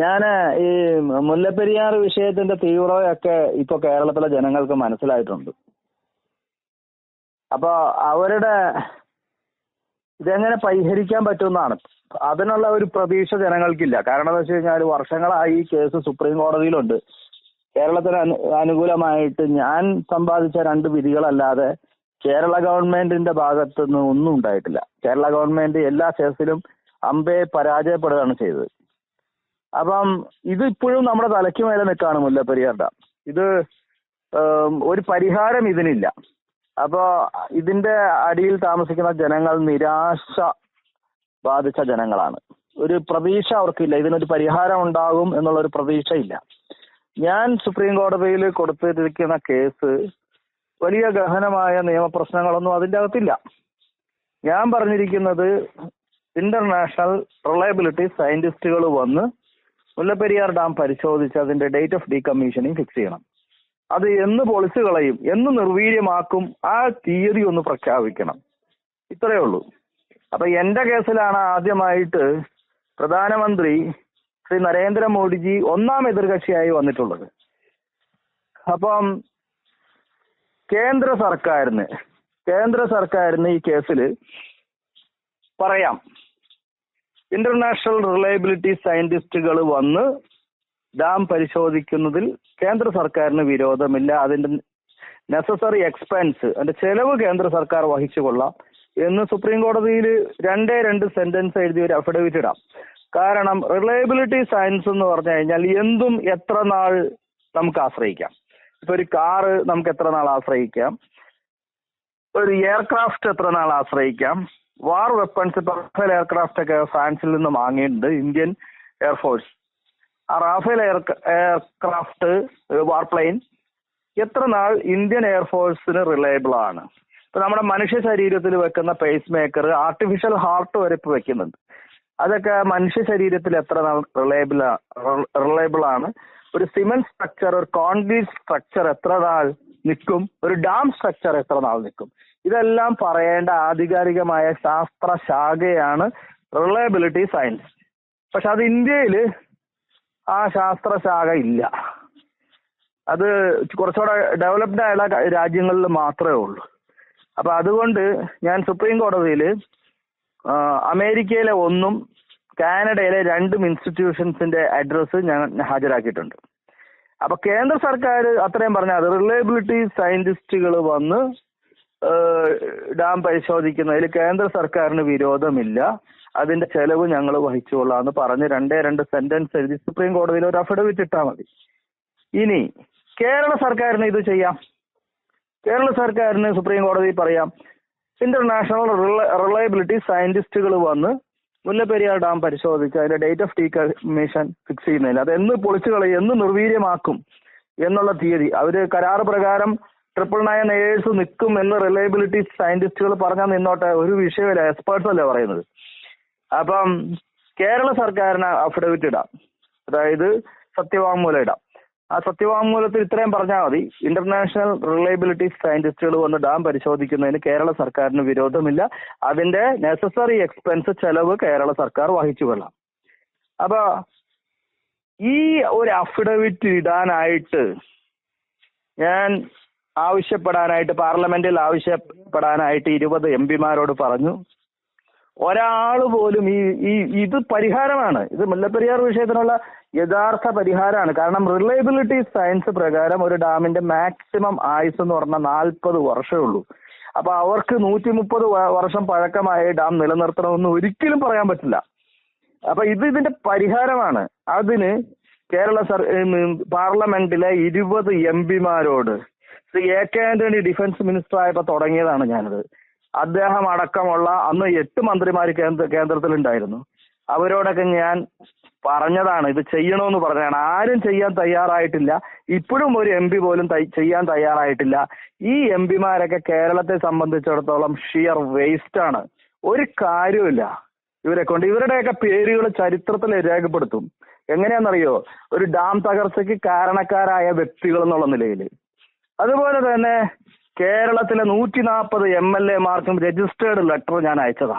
ഞാൻ ഈ മുല്ലപ്പെരിയാർ വിഷയത്തിന്റെ തീവ്രതയൊക്കെ ഇപ്പൊ കേരളത്തിലെ ജനങ്ങൾക്ക് മനസ്സിലായിട്ടുണ്ട്. അപ്പൊ അവരുടെ ഇതെങ്ങനെ പരിഹരിക്കാൻ പറ്റുമെന്നാണ്. അതിനുള്ള ഒരു പ്രതീക്ഷ ജനങ്ങൾക്കില്ല. കാരണം എന്താ വെച്ച് കഴിഞ്ഞാൽ വർഷങ്ങളായി ഈ കേസ് സുപ്രീം കോടതിയിലുണ്ട്. കേരളത്തിന് അനു അനുകൂലമായിട്ട് ഞാൻ സമ്പാദിച്ച രണ്ട് വിധികളല്ലാതെ കേരള ഗവൺമെന്റിന്റെ ഭാഗത്തുനിന്ന് ഒന്നും ഉണ്ടായിട്ടില്ല. കേരള ഗവൺമെന്റ് എല്ലാ കേസിലും അമ്പയെ പരാജയപ്പെടുകയാണ് ചെയ്തത്. അപ്പം ഇത് ഇപ്പോഴും നമ്മുടെ തലയ്ക്ക് മേലെ നിൽക്കാണ് മുല്ലപ്പെരിയാർ ഡാം ഇത് ഒരു പരിഹാരം ഇതിനില്ല. അപ്പോ ഇതിന്റെ അടിയിൽ താമസിക്കുന്ന ജനങ്ങൾ നിരാശ ബാധിച്ച ജനങ്ങളാണ്. ഒരു പ്രതീക്ഷ അവർക്കില്ല. ഇതിനൊരു പരിഹാരം ഉണ്ടാകും എന്നുള്ള ഒരു പ്രതീക്ഷയില്ല ഞാൻ സുപ്രീം കോടതിയിൽ കൊടുത്തിരിക്കുന്ന കേസ് വലിയ ഗഹനമായ നിയമപ്രശ്നങ്ങളൊന്നും അതിന്റെ അകത്തില്ല. ഞാൻ പറഞ്ഞിരിക്കുന്നത് ഇന്റർനാഷണൽ റിലയബിലിറ്റി സയന്റിസ്റ്റുകൾ വന്ന് മുല്ലപ്പെരിയാർ ഡാം പരിശോധിച്ച് അതിന്റെ ഡേറ്റ് ഓഫ് ഡീകമ്മീഷനിങ് ഫിക്സ് ചെയ്യണം. അത് എന്ന് പൊളിച്ചു കളയും എന്ന് നിർവീര്യമാക്കും ആ തീയതി ഒന്ന് പ്രഖ്യാപിക്കണം. ഇത്രയേ ഉള്ളൂ. അപ്പൊ എന്റെ കേസിലാണ് ആദ്യമായിട്ട് പ്രധാനമന്ത്രി ശ്രീ നരേന്ദ്രമോദിജി ഒന്നാം എതിർകക്ഷിയായി വന്നിട്ടുള്ളത്. അപ്പം കേന്ദ്ര സർക്കാരിന് കേന്ദ്ര സർക്കാരിന് ഈ കേസിൽ പറയാം. ഇന്റർനാഷണൽ റിലയബിലിറ്റി സയന്റിസ്റ്റുകൾ വന്ന് ഡാം പരിശോധിക്കുന്നതിൽ കേന്ദ്ര സർക്കാരിന് വിരോധമില്ല. അതിന്റെ നെസസറി എക്സ്പെൻസ് അതിന്റെ ചെലവ് കേന്ദ്ര സർക്കാർ വഹിച്ചു കൊള്ളാം എന്ന് സുപ്രീം കോടതിയിൽ രണ്ടേ രണ്ട് സെന്റൻസ് എഴുതി ഒരു അഫിഡവിറ്റ് ഇടാം. കാരണം റിലയബിലിറ്റി സയൻസ് എന്ന് പറഞ്ഞു കഴിഞ്ഞാൽ എന്തും എത്ര നാൾ നമുക്ക് ആശ്രയിക്കാം. ഇപ്പൊ ഒരു കാറ് നമുക്ക് എത്ര നാൾ ആശ്രയിക്കാം? ഒരു എയർക്രാഫ്റ്റ് എത്ര നാൾ ആശ്രയിക്കാം? വാർ വെപ്പൺസ് ഇപ്പൊ റാഫേൽ എയർക്രാഫ്റ്റ് ഒക്കെ ഫ്രാൻസിൽ നിന്ന് വാങ്ങിയിട്ടുണ്ട് ഇന്ത്യൻ എയർഫോഴ്സ് ആ റാഫേൽ എയർ എയർക്രാഫ്റ്റ് വാർപ്ലെയിൻ എത്ര നാൾ ഇന്ത്യൻ എയർഫോഴ്സിന് റിലയബിൾ ആണ്? ഇപ്പൊ നമ്മുടെ മനുഷ്യ ശരീരത്തിൽ വെക്കുന്ന പേസ് മേക്കർ ആർട്ടിഫിഷ്യൽ ഹാർട്ട് വരെ ഇപ്പൊ വെക്കുന്നുണ്ട്. അതൊക്കെ മനുഷ്യ ശരീരത്തിൽ എത്ര നാൾ റിലയബിൾ റിലയബിൾ ആണ്? ഒരു സിമെന്റ് സ്ട്രക്ചർ ഒരു കോൺക്രീറ്റ് സ്ട്രക്ചർ എത്ര നാൾ നിൽക്കും? ഒരു ഡാം സ്ട്രക്ചർ എത്ര നാൾ നിൽക്കും? ഇതെല്ലാം പറയേണ്ട ആധികാരികമായ ശാസ്ത്ര ശാഖയാണ് റിലയബിലിറ്റി സയൻസ് പക്ഷെ അത് ഇന്ത്യയിൽ ആ ശാസ്ത്ര ശാഖ ഇല്ല. അത് കുറച്ചുകൂടെ ഡെവലപ്ഡ് ആയ രാജ്യങ്ങളിൽ മാത്രമേ ഉള്ളൂ. അപ്പൊ അതുകൊണ്ട് ഞാൻ സുപ്രീം കോടതിയിൽ അമേരിക്കയിലെ ഒന്നും കാനഡയിലെ രണ്ടും ഇൻസ്റ്റിറ്റ്യൂഷൻസിന്റെ അഡ്രസ്സ് ഞാൻ ഹാജരാക്കിയിട്ടുണ്ട്. അപ്പൊ കേന്ദ്ര സർക്കാർ അത്രയും പറഞ്ഞ അത് റിലയബിലിറ്റി സയന്റിസ്റ്റുകൾ വന്ന് ഡാം പരിശോധിക്കുന്നതിൽ കേന്ദ്ര സർക്കാരിന് വിരോധമില്ല. അതിന്റെ ചെലവ് ഞങ്ങൾ വഹിച്ചുകൊള്ളാം എന്ന് പറഞ്ഞ് രണ്ടേ രണ്ട് സെന്റൻസ് എഴുതി സുപ്രീം കോടതിയിൽ ഒരു അഫിഡവിറ്റ് ഇട്ടാൽ മതി. ഇനി കേരള സർക്കാരിന് ഇത് ചെയ്യാം. കേരള സർക്കാരിന് സുപ്രീം കോടതി പറയാം ഇന്റർനാഷണൽ റിലയബിലിറ്റി സയന്റിസ്റ്റുകൾ വന്ന് മുല്ലപ്പെരിയാർ ഡാം പരിശോധിച്ച് അതിന്റെ ഡേറ്റ് ഓഫ് ഡീകമ്മീഷൻ ഫിക്സ് ചെയ്യുന്നതിൽ അത് എന്ന് പൊളിച്ചു കളയും എന്ന് നിർവീര്യമാക്കും എന്നുള്ള തീയതി. അവർ കരാർ പ്രകാരം ട്രിപ്പിൾ നയൻ ഏഴ്സ് നിൽക്കും എന്ന് റിലയബിലിറ്റി സയന്റിസ്റ്റുകൾ പറഞ്ഞാൽ നിന്നോട്ടെ ഒരു വിഷയമില്ല എക്സ്പേർട്സ് അല്ലേ പറയുന്നത്. അപ്പം കേരള സർക്കാരിന് അഫിഡവിറ്റ് ഇടാം. അതായത് സത്യവാങ്മൂലം ഇടാം. ആ സത്യവാങ്മൂലത്തിൽ ഇത്രയും പറഞ്ഞാൽ മതി. ഇന്റർനാഷണൽ റിലയബിലിറ്റി സയന്റിസ്റ്റുകൾ വന്ന് ഡാം പരിശോധിക്കുന്നതിന് കേരള സർക്കാരിന് വിരോധമില്ല. അതിന്റെ നെസസറി എക്സ്പെൻസ് ചെലവ് കേരള സർക്കാർ വഹിച്ചു കൊള്ളാം. അപ്പൊ ഈ ഒരു അഫിഡവിറ്റ് ഇടാനായിട്ട് ഞാൻ ആവശ്യപ്പെടാനായിട്ട് പാർലമെന്റിൽ ആവശ്യപ്പെടാനായിട്ട് ഇരുപത് എം പിമാരോട് പറഞ്ഞു. ഒരാൾ പോലും ഈ ഈ ഇത് പരിഹാരമാണ്. ഇത് മുല്ലപ്പെരിയാർ വിഷയത്തിനുള്ള യഥാർത്ഥ പരിഹാരമാണ്. കാരണം റിലയബിലിറ്റി സയൻസ് പ്രകാരം ഒരു ഡാമിന്റെ മാക്സിമം ആയുസ് എന്ന് പറഞ്ഞാൽ നാൽപ്പത് വർഷമേ ഉള്ളൂ. അപ്പൊ അവർക്ക് നൂറ്റി മുപ്പത് വർഷം പഴക്കമായ ഡാം നിലനിർത്തണമെന്ന് ഒരിക്കലും പറയാൻ പറ്റില്ല. അപ്പൊ ഇത് ഇതിന്റെ പരിഹാരമാണ്. അതിന് കേരള സർ പാർലമെന്റിലെ ഇരുപത് M പിമാരോട് Shri A K Antony defence minister ആയപ്പോ തുടങ്ങിയതാണ് ഞാനത്. അദ്ദേഹം അടക്കമുള്ള അന്ന് എട്ട് മന്ത്രിമാർ കേന്ദ്ര കേന്ദ്രത്തിലുണ്ടായിരുന്നു. അവരോടൊക്കെ ഞാൻ പറഞ്ഞതാണ് ഇത് ചെയ്യണമെന്ന് പറഞ്ഞതാണ്. ആരും ചെയ്യാൻ തയ്യാറായിട്ടില്ല. ഇപ്പോഴും ഒരു എം പി പോലും ചെയ്യാൻ തയ്യാറായിട്ടില്ല. ഈ എം പിമാരൊക്കെ കേരളത്തെ സംബന്ധിച്ചിടത്തോളം ഷിയർ വേസ്റ്റ് ആണ്. ഒരു കാര്യമില്ല ഇവരെ കൊണ്ട്. ഇവരുടെയൊക്കെ പേരുകൾ ചരിത്രത്തിൽ രേഖപ്പെടുത്തും. എങ്ങനെയാണെന്നറിയോ? ഒരു ഡാം തകർച്ചയ്ക്ക് കാരണക്കാരായ വ്യക്തികൾ എന്നുള്ള നിലയിൽ അതുപോലെ തന്നെ കേരളത്തിലെ നൂറ്റി നാൽപ്പത് എം എൽ എമാർക്കും രജിസ്റ്റേർഡ് ലെറ്റർ ഞാൻ അയച്ചതാ.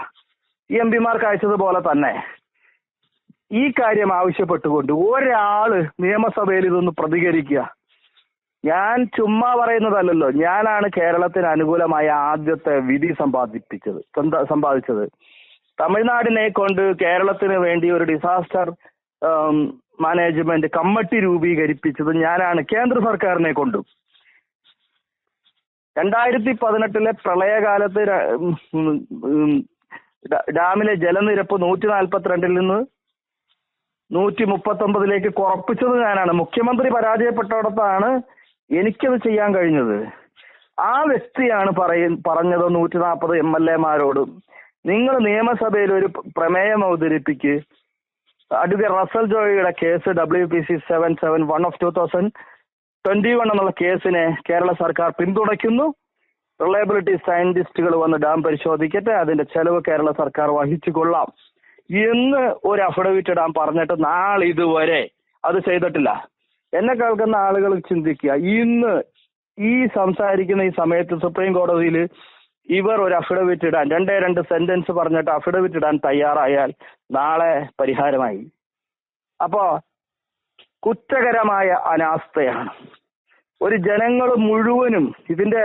എം പിമാർക്ക് അയച്ചതുപോലെ തന്നെ ഈ കാര്യം ആവശ്യപ്പെട്ടുകൊണ്ട് ഒരാൾ നിയമസഭയിൽ ഇതൊന്ന് പ്രതികരിക്കുക. ഞാൻ ചുമ്മാ പറയുന്നതല്ലല്ലോ ഞാനാണ് കേരളത്തിന് അനുകൂലമായ ആദ്യത്തെ വിധി സമ്പാദിപ്പിച്ചത് സമ്പാദിച്ചത്. തമിഴ്നാടിനെ കൊണ്ട് കേരളത്തിന് വേണ്ടി ഒരു ഡിസാസ്റ്റർ മാനേജ്മെന്റ് കമ്മിറ്റി രൂപീകരിപ്പിച്ചത് ഞാനാണ് കേന്ദ്ര സർക്കാരിനെ കൊണ്ടും. രണ്ടായിരത്തി പതിനെട്ടിലെ പ്രളയകാലത്ത് ഡാമിലെ ജലനിരപ്പ് നൂറ്റി നാൽപ്പത്തിരണ്ടിൽ നിന്ന് നൂറ്റി മുപ്പത്തി ഒമ്പതിലേക്ക് കുറപ്പിച്ചത് ഞാനാണ്. മുഖ്യമന്ത്രി പരാജയപ്പെട്ടിടത്താണ് എനിക്കത് ചെയ്യാൻ കഴിഞ്ഞത്. ആ വ്യക്തിയാണ് പറയ പറഞ്ഞത് നൂറ്റി നാൽപ്പത് എം എൽ എമാരോടും. നിങ്ങൾ നിയമസഭയിൽ ഒരു പ്രമേയം അവതരിപ്പിക്ക്. Advocate Russel ജോയിയുടെ case W P C seven seven one of two thousand twenty one എന്നുള്ള കേസിനെ കേരള സർക്കാർ പിന്തുണയ്ക്കുന്നു. റിലയബിലിറ്റി സയന്റിസ്റ്റുകൾ വന്ന് ഡാം പരിശോധിക്കട്ടെ അതിന്റെ ചെലവ് കേരള സർക്കാർ വഹിച്ചു കൊള്ളാം എന്ന് ഒരു അഫിഡവിറ്റ് ഇടാൻ പറഞ്ഞിട്ട് നാളെ ഇതുവരെ അത് ചെയ്തിട്ടില്ല. എന്നെ കേൾക്കുന്ന ആളുകൾ ചിന്തിക്കുക ഇന്ന് ഈ സംസാരിക്കുന്ന ഈ സമയത്ത് സുപ്രീം കോടതിയിൽ ഇവർ ഒരു അഫിഡവിറ്റ് ഇടാൻ രണ്ടേ രണ്ട് സെന്റൻസ് പറഞ്ഞിട്ട് അഫിഡവിറ്റ് ഇടാൻ തയ്യാറായാൽ നാളെ പരിഹാരമായി. അപ്പോ കുറ്റകരമായ അനാസ്ഥയാണ്. ഒരു ജനങ്ങൾ മുഴുവനും ഇതിന്റെ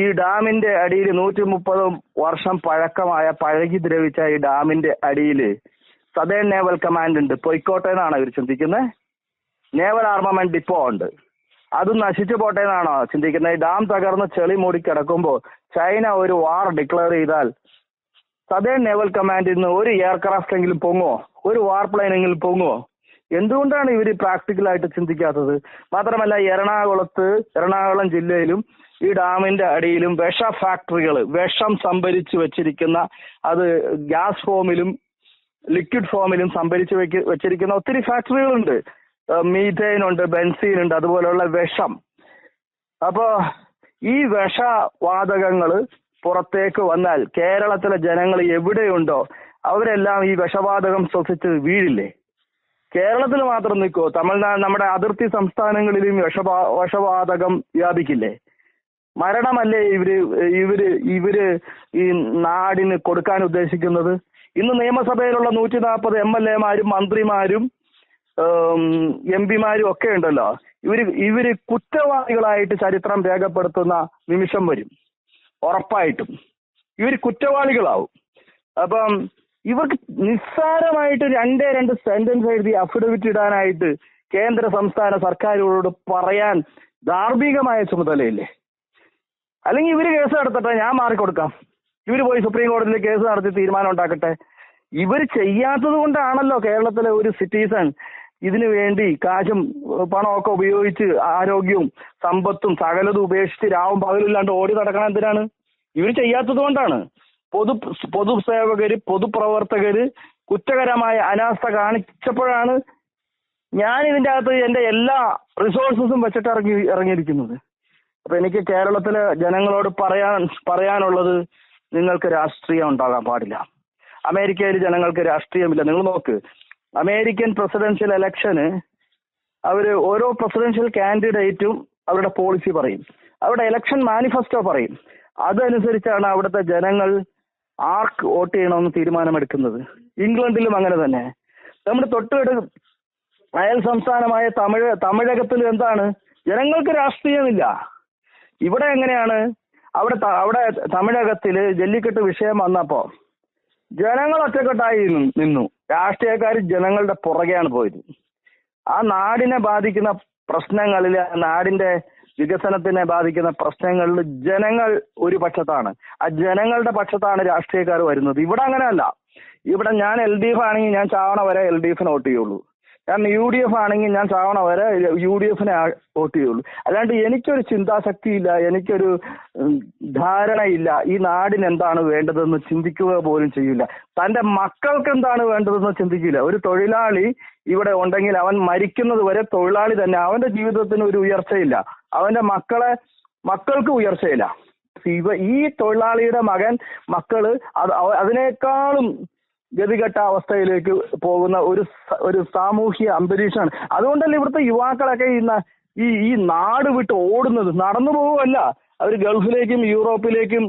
ഈ ഡാമിന്റെ അടിയിൽ നൂറ്റി മുപ്പത് വർഷം പഴക്കമായ പഴകി ദ്രവിച്ച ഈ ഡാമിന്റെ അടിയിൽ സദേൺ നേവൽ കമാൻഡ് ഉണ്ട്. പൊയ്ക്കോട്ടെ എന്നാണ് ഇവർ ചിന്തിക്കുന്നത്. നേവൽ ആർമമെന്റ് ഡിപ്പോ ഉണ്ട്. അത് നശിച്ചു പോട്ടെ എന്നാണോ ചിന്തിക്കുന്നത്. ഈ ഡാം തകർന്ന് ചെളി മൂടി കിടക്കുമ്പോൾ ചൈന ഒരു വാർ ഡിക്ലെയർ ചെയ്താൽ സദേൺ നേവൽ കമാൻഡിൽ നിന്ന് ഒരു എയർക്രാഫ്റ്റ് എങ്കിലും പൊങ്ങോ ഒരു വാർ പ്ലെയിൻ എങ്കിലും പൊങ്ങോ എന്തുകൊണ്ടാണ് ഇവർ പ്രാക്ടിക്കലായിട്ട് ചിന്തിക്കാത്തത്? മാത്രമല്ല എറണാകുളത്ത് എറണാകുളം ജില്ലയിലും ഈ ഡാമിന്റെ അടിയിലും വിഷ ഫാക്ടറികൾ വിഷം സംഭരിച്ചു വെച്ചിരിക്കുന്ന അത് ഗ്യാസ് ഫോമിലും ലിക്വിഡ് ഫോമിലും സംഭരിച്ചു വെക്ക് വെച്ചിരിക്കുന്ന ഒത്തിരി ഫാക്ടറികളുണ്ട്. മീഥൈൻ ഉണ്ട് ബെൻസീൻ ഉണ്ട് അതുപോലെയുള്ള വിഷം. അപ്പോ ഈ വിഷവാതകങ്ങൾ പുറത്തേക്ക് വന്നാൽ കേരളത്തിലെ ജനങ്ങൾ എവിടെയുണ്ടോ അവരെല്ലാം ഈ വിഷവാതകം ശ്വസിച്ച് വീഴില്ലേ? കേരളത്തിൽ മാത്രം നിൽക്കോ. തമിഴ്നാട് നമ്മുടെ അതിർത്തി സംസ്ഥാനങ്ങളിലും വിഷവാ വിഷവാതകം വ്യാപിക്കില്ലേ? മരണമല്ലേ ഇവർ ഇവർ ഇവർ ഈ നാടിന് കൊടുക്കാൻ ഉദ്ദേശിക്കുന്നത്? ഇന്ന് നിയമസഭയിലുള്ള നൂറ്റി നാൽപ്പത് എം എൽ എമാരും മന്ത്രിമാരും എം പിമാരും ഒക്കെ ഉണ്ടല്ലോ. ഇവർ ഇവർ കുറ്റവാളികളായിട്ട് ചരിത്രം രേഖപ്പെടുത്തുന്ന നിമിഷം വരും. ഉറപ്പായിട്ടും. ഇവർ കുറ്റവാളികളാവും. അപ്പം ഇവർക്ക് നിസ്സാരമായിട്ട് രണ്ടേ രണ്ട് സെന്റൻസ് എഴുതി അഫിഡവിറ്റ് ഇടാനായിട്ട് കേന്ദ്ര സംസ്ഥാന സർക്കാരുകളോട് പറയാൻ ധാർമ്മികമായ ചുമതലയില്ലേ? അല്ലെങ്കിൽ ഇവർ കേസ് നടത്തട്ടെ ഞാൻ മാറിക്കൊടുക്കാം. ഇവർ പോയി സുപ്രീം കോടതിയിൽ കേസ് നടത്തി തീരുമാനം ഉണ്ടാക്കട്ടെ. ഇവർ ചെയ്യാത്തത് കൊണ്ടാണല്ലോ കേരളത്തിലെ ഒരു സിറ്റിസൺ ഇതിനു വേണ്ടി കാശും പണമൊക്കെ ഉപയോഗിച്ച് ആരോഗ്യവും സമ്പത്തും സകലതും ഉപേക്ഷിച്ച് രാവും പകലില്ലാണ്ട് ഓടി നടക്കണം എന്തിനാണ്? ഇവർ ചെയ്യാത്തത് കൊണ്ടാണ്. പൊതു പൊതുസേവകര് പൊതുപ്രവർത്തകര് കുറ്റകരമായ അനാസ്ഥ കാണിച്ചപ്പോഴാണ് ഞാൻ ഇതിന്റെ അകത്ത് എന്റെ എല്ലാ റിസോഴ്സസും വെച്ചിട്ട് ഇറങ്ങി ഇറങ്ങിയിരിക്കുന്നത്. അപ്പൊ എനിക്ക് കേരളത്തിലെ ജനങ്ങളോട് പറയാൻ പറയാനുള്ളത് നിങ്ങൾക്ക് രാഷ്ട്രീയം ഉണ്ടാകാൻ പാടില്ല. അമേരിക്കയിൽ ജനങ്ങൾക്ക് രാഷ്ട്രീയമില്ല. നിങ്ങൾ നോക്ക് അമേരിക്കൻ പ്രസിഡൻഷ്യൽ ഇലക്ഷന് അവർ ഓരോ പ്രസിഡൻഷ്യൽ കാൻഡിഡേറ്റും അവരുടെ പോളിസി പറയും. അവരുടെ ഇലക്ഷൻ മാനിഫെസ്റ്റോ പറയും. അതനുസരിച്ചാണ് അവിടുത്തെ ജനങ്ങൾ ആർക്ക് വോട്ട് ചെയ്യണമെന്ന് തീരുമാനമെടുക്കുന്നത്? ഇംഗ്ലണ്ടിലും അങ്ങനെ തന്നെ. നമ്മുടെ തൊട്ടുകിട അയൽ സംസ്ഥാനമായ തമിഴ് തമിഴകത്തിൽ എന്താണ്? ജനങ്ങൾക്ക് രാഷ്ട്രീയമില്ല. ഇവിടെ എങ്ങനെയാണ്? അവിടെ അവിടെ തമിഴകത്തിൽ ജല്ലിക്കെട്ട് വിഷയം വന്നപ്പോ ജനങ്ങൾ ഒറ്റക്കെട്ടായി നിന്നു- രാഷ്ട്രീയക്കാർ ജനങ്ങളുടെ പുറകെയാണ് പോയത്. ആ നാടിനെ ബാധിക്കുന്ന പ്രശ്നങ്ങളിൽ നാടിന്റെ വികസനത്തിനെ ബാധിക്കുന്ന പ്രശ്നങ്ങളിൽ ജനങ്ങൾ ഒരു പക്ഷത്താണ്. ആ ജനങ്ങളുടെ പക്ഷത്താണ് രാഷ്ട്രീയക്കാർ വരുന്നത്. ഇവിടെ അങ്ങനെയല്ല. ഇവിടെ ഞാൻ എൽ ഡി എഫ് ആണെങ്കിൽ ഞാൻ ചാവണ വരെ എൽ ഡി എഫിന് വോട്ട് ചെയ്യുള്ളൂ. ഞാൻ യു ഡി എഫ് ആണെങ്കിൽ ഞാൻ ചാവണ വരെ യു ഡി എഫിനെ വോട്ട് ചെയ്യുള്ളൂ. അല്ലാണ്ട് എനിക്കൊരു ചിന്താശക്തിയില്ല എനിക്കൊരു ധാരണയില്ല ഈ നാടിന് എന്താണ് വേണ്ടതെന്ന് ചിന്തിക്കുക പോലും ചെയ്യില്ല. തന്റെ മക്കൾക്ക് എന്താണ് വേണ്ടതെന്ന് ചിന്തിക്കില്ല. ഒരു തൊഴിലാളി ഇവിടെ ഉണ്ടെങ്കിൽ അവൻ മരിക്കുന്നത് വരെ തൊഴിലാളി തന്നെ. അവന്റെ ജീവിതത്തിന് ഒരു ഉയർച്ചയില്ല. അവന്റെ മക്കളെ മക്കൾക്ക് ഉയർച്ചയില്ല. ഈ തൊഴിലാളിയുടെ മകൻ മക്കൾ അത് അതിനേക്കാളും ഗതികെട്ട അവസ്ഥയിലേക്ക് പോകുന്ന ഒരു ഒരു സാമൂഹ്യ അന്തരീക്ഷമാണ്. അതുകൊണ്ടല്ലേ ഇവിടുത്തെ യുവാക്കളൊക്കെ ഈ ഈ നാട് വിട്ട് ഓടുന്നത്? നടന്നു പോവുമല്ല അവർ ഗൾഫിലേക്കും യൂറോപ്പിലേക്കും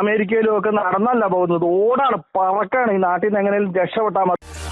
അമേരിക്കയിലും ഒക്കെ നടന്നല്ല പോകുന്നത്. ഓടാണ് പറക്കാണ്. ഈ നാട്ടിൽ നിന്ന് എങ്ങനെയും രക്ഷപ്പെട്ടാൽ മതി.